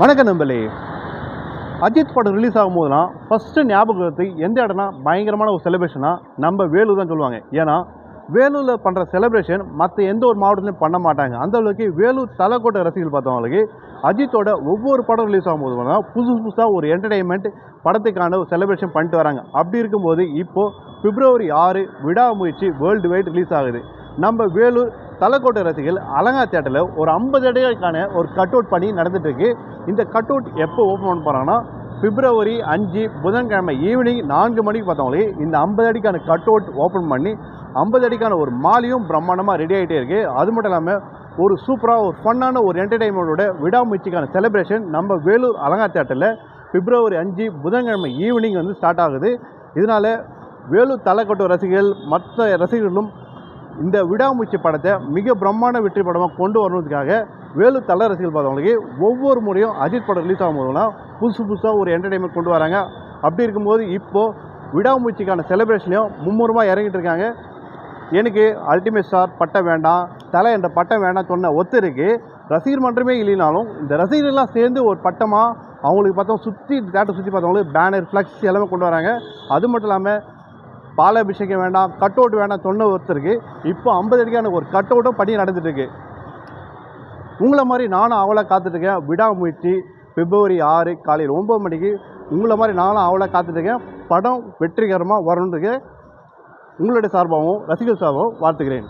வணக்கம் நம்பளே அஜித் படம் ரிலீஸ் ஆகும்போதுலாம் ஃபஸ்ட்டு ஞாபகத்துக்கு எந்த இடம்னா பயங்கரமான ஒரு செலிப்ரேஷனாக நம்ம வேலூர் தான் சொல்லுவாங்க. ஏன்னா வேலூரில் பண்ணுற செலிப்ரேஷன் மற்ற எந்த ஒரு மாவட்டத்திலையும் பண்ண மாட்டாங்க. அந்த அளவுக்கு வேலூர் தலைக்கோட்டை ரசிகர்கள் பார்த்தவங்களுக்கு அஜித்தோட ஒவ்வொரு படம் ரிலீஸ் ஆகும்போது தான் புதுசு புதுசாக ஒரு என்டர்டெயின்மெண்ட் படத்துக்கான ஒரு செலிப்ரேஷன் பண்ணிட்டு வராங்க. அப்படி இருக்கும்போது இப்போது பிப்ரவரி ஆறு விடாமுயற்சி வேர்ல்டு வைட் ரிலீஸ் ஆகுது. நம்ம வேலூர் தலைக்கோட்டை ரசிகர்கள் அலங்கா தேட்டரில் ஒரு ஐம்பது அடிகளுக்கான ஒரு கட் அவுட் பண்ணி நடந்துகிட்ருக்கு இந்த கட் அவுட் எப்போ ஓப்பன் பண்ண போகிறாங்கன்னா பிப்ரவரி அஞ்சு புதன்கிழமை ஈவினிங் நான்கு மணிக்கு பார்த்தவங்களே இந்த ஐம்பது அடிக்கான கட் அவுட் ஓப்பன் பண்ணி ஐம்பது அடிக்கான ஒரு மாலையும் பிரம்மாண்டமாக ரெடி ஆகிட்டே இருக்குது அது மட்டும் இல்லாமல் ஒரு சூப்பராக ஒரு ஃபன்னான ஒரு என்டர்டெயின்மெண்ட்டோட விடாமுயற்சிக்கான செலிப்ரேஷன் நம்ம வேலூர் அலங்கா தேட்டரில் பிப்ரவரி அஞ்சு புதன்கிழமை ஈவினிங் வந்து ஸ்டார்ட் ஆகுது. இதனால் வேலூர் தலைக்கட்டு ரசிகர்கள் மற்ற ரசிகர்களும் இந்த விடாமுயற்சி படத்தை மிக பிரம்மாண்ட வெற்றி படமாக கொண்டு வரணுங்கிறதுக்காக வேலு தல ரசிகள் பார்த்தவங்களுக்கு ஒவ்வொரு முறையும் அஜித் படம் ரிலீஸ் ஆகும்போதெல்லாம் புதுசு புதுசாக ஒரு என்டர்டைன்மெண்ட் கொண்டு வராங்க. அப்படி இருக்கும்போது இப்போது விடாமுயற்சிக்கான செலிப்ரேஷன்லையும் மும்முரமாக இறங்கிட்டு இருக்காங்க. எனக்கு அல்டிமேட் ஸ்டார் பட்டம் வேண்டாம் தலை என்ற பட்டம் வேண்டாம் சொன்ன ஒத்தருக்கு ரசிகர் மன்றமே இல்லைனாலும் இந்த ரசிகர்கள்லாம் சேர்ந்து ஒரு பட்டமாக அவங்களுக்கு பார்த்தோம் சுற்றி தேட்டர் சுற்றி பார்த்தவங்களுக்கு பேனர் ஃப்ளக்ஸ் எல்லாமே கொண்டு வராங்க. அது மட்டும் இல்லாமல் பாலாபிஷேகம் வேண்டாம் கட் அவுட் வேண்டாம் சொன்ன ஒருத்தருக்கு இப்போ ஐம்பது அடிக்கான ஒரு கட் அவுட்டும் பணி நடந்துட்டு இருக்கு உங்களை மாதிரி நானும் அவளை காத்துட்ருக்கேன் விடாமுயற்சி பிப்ரவரி ஆறு காலையில் ஒம்பது மணிக்கு உங்களை மாதிரி நானும் அவளை காத்துட்ருக்கேன் படம் வெற்றிகரமாக வரணுன்றதுக்கு உங்களுடைய சார்பாகவும் ரசிகர் சார்பாகவும் வாழ்த்துக்கிறேன்.